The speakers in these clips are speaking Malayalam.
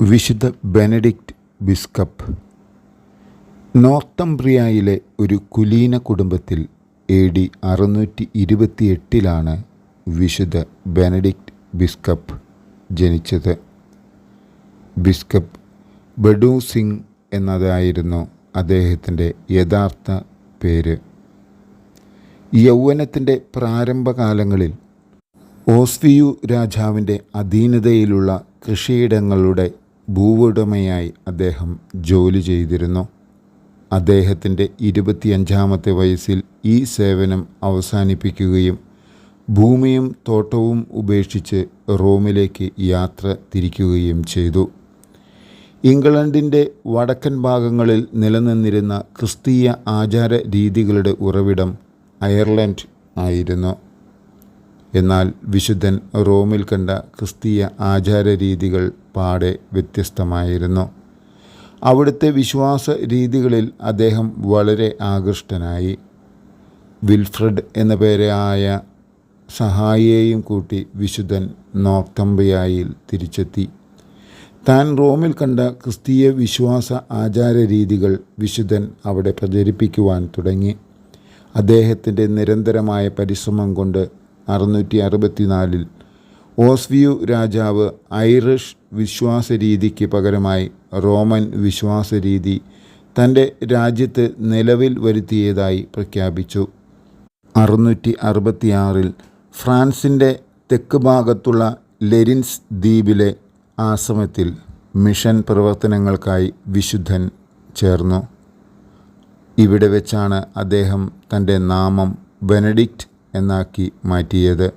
വിശുദ്ധ ബെനഡിക്റ്റ് ബിസ്കപ്പ്. നോർത്തംബ്രിയയിലെ ഒരു കുലീന കുടുംബത്തിൽ എ ഡി അറുന്നൂറ്റി ഇരുപത്തിയെട്ടിലാണ് വിശുദ്ധ ബെനഡിക്റ്റ് ബിസ്കപ്പ് ജനിച്ചത്. ബിസ്കപ്പ് ബഡു സിംഗ് എന്നതായിരുന്നു അദ്ദേഹത്തിന്റെ യഥാർത്ഥ പേര്. യൗവനത്തിന്റെ പ്രാരംഭകാലങ്ങളിൽ ഓസ്വിയു രാജാവിന്റെ അധീനതയിലുള്ള കൃഷിയിടങ്ങളുടെ ഭൂവുടമയായി അദ്ദേഹം ജോലി ചെയ്തിരുന്നു. അദ്ദേഹത്തിന്റെ ഇരുപത്തിയഞ്ചാമത്തെ വയസ്സിൽ ഈ സേവനം അവസാനിപ്പിക്കുകയും ഭൂമിയും തോട്ടവും ഉപേക്ഷിച്ച് റോമിലേക്ക് യാത്ര തിരിക്കുകയും ചെയ്തു. ഇംഗ്ലണ്ടിന്റെ വടക്കൻ ഭാഗങ്ങളിൽ നിലനിന്നിരുന്ന ക്രിസ്തീയ ആചാര രീതികളുടെ ഉറവിടം അയർലൻഡ് ആയിരുന്നു. എന്നാൽ വിശുദ്ധൻ റോമിൽ കണ്ട ക്രിസ്തീയ ആചാരരീതികൾ പാടെ വ്യത്യസ്തമായിരുന്നു. അവിടുത്തെ വിശ്വാസ രീതികളിൽ അദ്ദേഹം വളരെ ആകൃഷ്ടനായി. വിൽഫ്രഡ് എന്ന പേരായ സഹായിയെയും കൂട്ടി വിശുദ്ധൻ നോർത്തമ്പയായിൽ തിരിച്ചെത്തി. താൻ റോമിൽ കണ്ട ക്രിസ്തീയ വിശ്വാസ ആചാര രീതികൾ വിശുദ്ധൻ അവിടെ പ്രചരിപ്പിക്കുവാൻ തുടങ്ങി. അദ്ദേഹത്തിന്റെ നിരന്തരമായ പരിശ്രമം കൊണ്ട് അറുന്നൂറ്റി അറുപത്തിനാലിൽ ഓസ്വിയു രാജാവ് ഐറിഷ് വിശ്വാസ രീതിക്ക് പകരമായി റോമൻ വിശ്വാസ രീതി തന്റെ രാജ്യത്ത് നിലവിൽ വരുത്തിയതായി പ്രഖ്യാപിച്ചു. അറുന്നൂറ്റി അറുപത്തിയാറിൽ ഫ്രാൻസിന്റെ തെക്ക് ഭാഗത്തുള്ള ലെരിൻസ് ദ്വീപിലെ ആശ്രമത്തിൽ മിഷൻ പ്രവർത്തനങ്ങൾക്കായി വിശുദ്ധൻ ചേർന്നു. ഇവിടെ വെച്ചാണ് അദ്ദേഹം തന്റെ നാമം ബെനഡിക്റ്റ് എന്നാക്കി മാറ്റിയത്.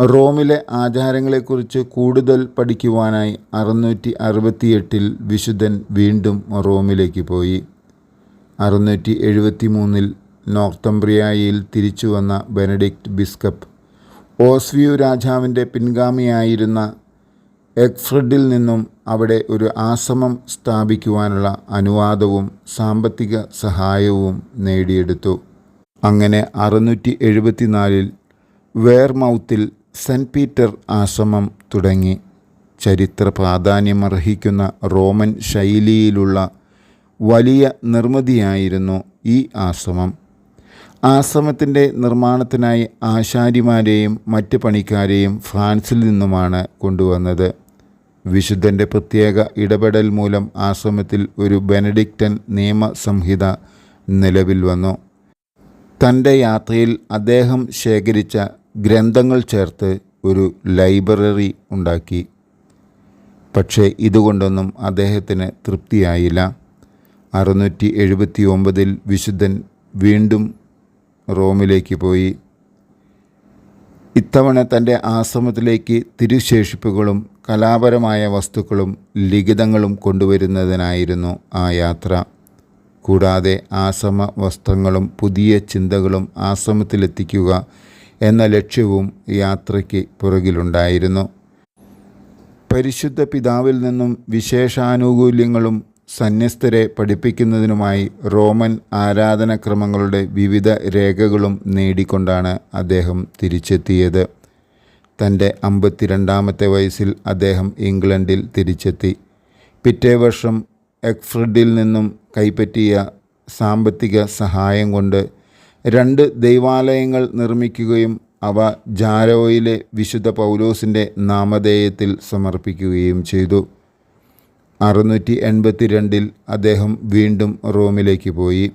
റോമിലെ ആചാരങ്ങളെക്കുറിച്ച് കൂടുതൽ പഠിക്കുവാനായി അറുന്നൂറ്റി അറുപത്തിയെട്ടിൽ വിശുദ്ധൻ വീണ്ടും റോമിലേക്ക് പോയി. അറുന്നൂറ്റി എഴുപത്തി മൂന്നിൽ നോർത്തംബ്രിയയിൽ തിരിച്ചു വന്ന ബെനഡിക്റ്റ് ബിസ്കപ്പ് ഓസ്വിയു രാജാവിന്റെ പിൻഗാമിയായിരുന്ന എക്ഫ്രഡിൽ നിന്നും അവിടെ ഒരു ആശ്രമം സ്ഥാപിക്കുവാനുള്ള അനുവാദവും സാമ്പത്തിക സഹായവും നേടിയെടുത്തു. അങ്ങനെ അറുന്നൂറ്റി എഴുപത്തിനാലിൽ വേർമൗത്തിൽ സെന്റ് പീറ്റർ ആശ്രമം തുടങ്ങി. ചരിത്ര പ്രാധാന്യമർഹിക്കുന്ന റോമൻ ശൈലിയിലുള്ള വലിയ നിർമ്മിതിയായിരുന്നു ഈ ആശ്രമം. ആശ്രമത്തിന്റെ നിർമ്മാണത്തിനായി ആശാരിമാരെയും മറ്റ് പണിക്കാരെയും ഫ്രാൻസിൽ നിന്നുമാണ് കൊണ്ടുവന്നത്. വിശുദ്ധന്റെ പ്രത്യേക ഇടപെടൽ മൂലം ആശ്രമത്തിൽ ഒരു ബെനഡിക്റ്റൻ നിയമ സംഹിത നിലവിൽ വന്നു. തന്റെ യാത്രയിൽ അദ്ദേഹം ശേഖരിച്ച ഗ്രന്ഥങ്ങൾ ചേർത്ത് ഒരു ലൈബ്രറി ഉണ്ടാക്കി. പക്ഷേ ഇതുകൊണ്ടൊന്നും അദ്ദേഹത്തിന് തൃപ്തിയായില്ല. അറുന്നൂറ്റി എഴുപത്തി ഒമ്പതിൽ വിശുദ്ധൻ വീണ്ടും റോമിലേക്ക് പോയി. ഇത്തവണ തന്റെ ആശ്രമത്തിലേക്ക് തിരുശേഷിപ്പുകളും കലാപരമായ വസ്തുക്കളും ലിഖിതങ്ങളും കൊണ്ടുവരുന്നതിനായിരുന്നു ആ യാത്ര. കൂടാതെ ആശ്രമ വസ്ത്രങ്ങളും പുതിയ ചിന്തകളും ആശ്രമത്തിലെത്തിക്കുക എന്ന ലക്ഷ്യവും യാത്രയ്ക്ക് പുറകിലുണ്ടായിരുന്നു. പരിശുദ്ധ പിതാവിൽ നിന്നും വിശേഷാനുകൂല്യങ്ങളും സന്യസ്തരെ പഠിപ്പിക്കുന്നതിനുമായി റോമൻ ആരാധനാക്രമങ്ങളുടെ വിവിധ രേഖകളും നേടിക്കൊണ്ടാണ് അദ്ദേഹം തിരിച്ചെത്തിയത്. തന്റെ അമ്പത്തിരണ്ടാമത്തെ വയസ്സിൽ അദ്ദേഹം ഇംഗ്ലണ്ടിൽ തിരിച്ചെത്തി. പിറ്റേ വർഷം എക്ഫ്രിഡിൽ നിന്നും കൈപ്പറ്റിയ സാമ്പത്തിക സഹായം കൊണ്ട് രണ്ട് ദൈവാലയങ്ങൾ നിർമ്മിക്കുകയും അവ ജാരോയിലെ വിശുദ്ധ പൗലോസിന്റെ നാമധേയത്തിൽ സമർപ്പിക്കുകയും ചെയ്തു. അറുന്നൂറ്റി എൺപത്തി രണ്ടിൽ അദ്ദേഹം വീണ്ടും റോമിലേക്ക് പോയി.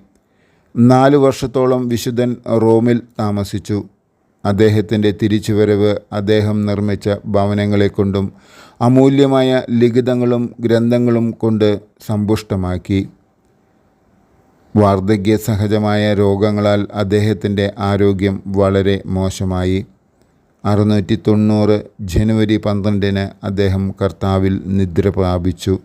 നാല് വർഷത്തോളം വിശുദ്ധൻ റോമിൽ താമസിച്ചു. അദ്ദേഹത്തിന്റെ തിരിച്ചുവരവ് അദ്ദേഹം നിർമ്മിച്ച ഭവനങ്ങളെ കൊണ്ടും അമൂല്യമായ ലിഖിതങ്ങളും ഗ്രന്ഥങ്ങളും കൊണ്ട് സമ്പുഷ്ടമാക്കി. വാർദ്ധക്യ സഹജമായ രോഗങ്ങളാൽ അദ്ദേഹത്തിന്റെ ആരോഗ്യം വളരെ മോശമായി. അറുന്നൂറ്റി തൊണ്ണൂറ് ജനുവരി പന്ത്രണ്ടിന് അദ്ദേഹം കർത്താവിൽ നിദ്ര പ്രാപിച്ചു.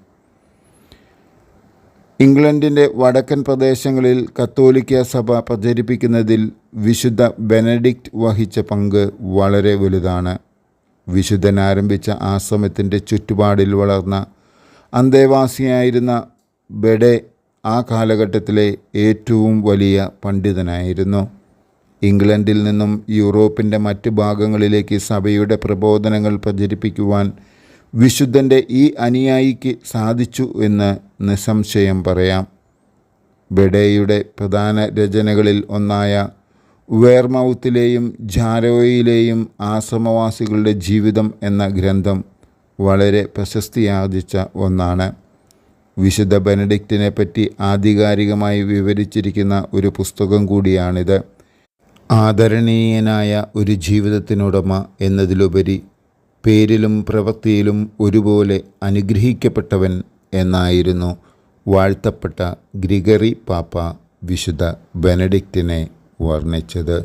ഇംഗ്ലണ്ടിന്റെ വടക്കൻ പ്രദേശങ്ങളിൽ കത്തോലിക്ക സഭ പ്രചരിപ്പിക്കുന്നതിൽ വിശുദ്ധ ബെനഡിക്റ്റ് വഹിച്ച പങ്ക് വളരെ വലുതാണ്. വിശുദ്ധൻ ആരംഭിച്ച ആശ്രമത്തിന്റെ ചുറ്റുപാടിൽ വളർന്ന അന്തേവാസിയായിരുന്ന ബെഡെ ആ കാലഘട്ടത്തിലെ ഏറ്റവും വലിയ പണ്ഡിതനായിരുന്നു. ഇംഗ്ലണ്ടിൽ നിന്നും യൂറോപ്പിന്റെ മറ്റ് ഭാഗങ്ങളിലേക്ക് സഭയുടെ പ്രബോധനങ്ങൾ പ്രചരിപ്പിക്കുവാൻ വിശുദ്ധന്റെ ഈ അനുയായിക്ക് സാധിച്ചു എന്ന് നിസ്സംശയം പറയാം. ബെഡേയുടെ പ്രധാന രചനകളിൽ ഒന്നായ വേർമൗത്തിലെയും ജാരോയിലെയും ആശ്രമവാസികളുടെ ജീവിതം എന്ന ഗ്രന്ഥം വളരെ പ്രശസ്തിയാർജിച്ച ഒന്നാണ്. വിശുദ്ധ ബെനഡിക്റ്റിനെ പറ്റി ആധികാരികമായി വിവരിച്ചിരിക്കുന്ന ഒരു പുസ്തകം കൂടിയാണിത്. ആദരണീയനായ ഒരു ജീവിതത്തിനുടമ എന്നതിലുപരി പേരിലും പ്രവൃത്തിയിലും ഒരുപോലെ അനുഗ്രഹിക്കപ്പെട്ടവൻ എന്നായിരുന്നു വാഴ്ത്തപ്പെട്ട ഗ്രിഗറി പാപ്പ വിശുദ്ധ ബെനഡിക്റ്റിനെ വർണിച്ചത്.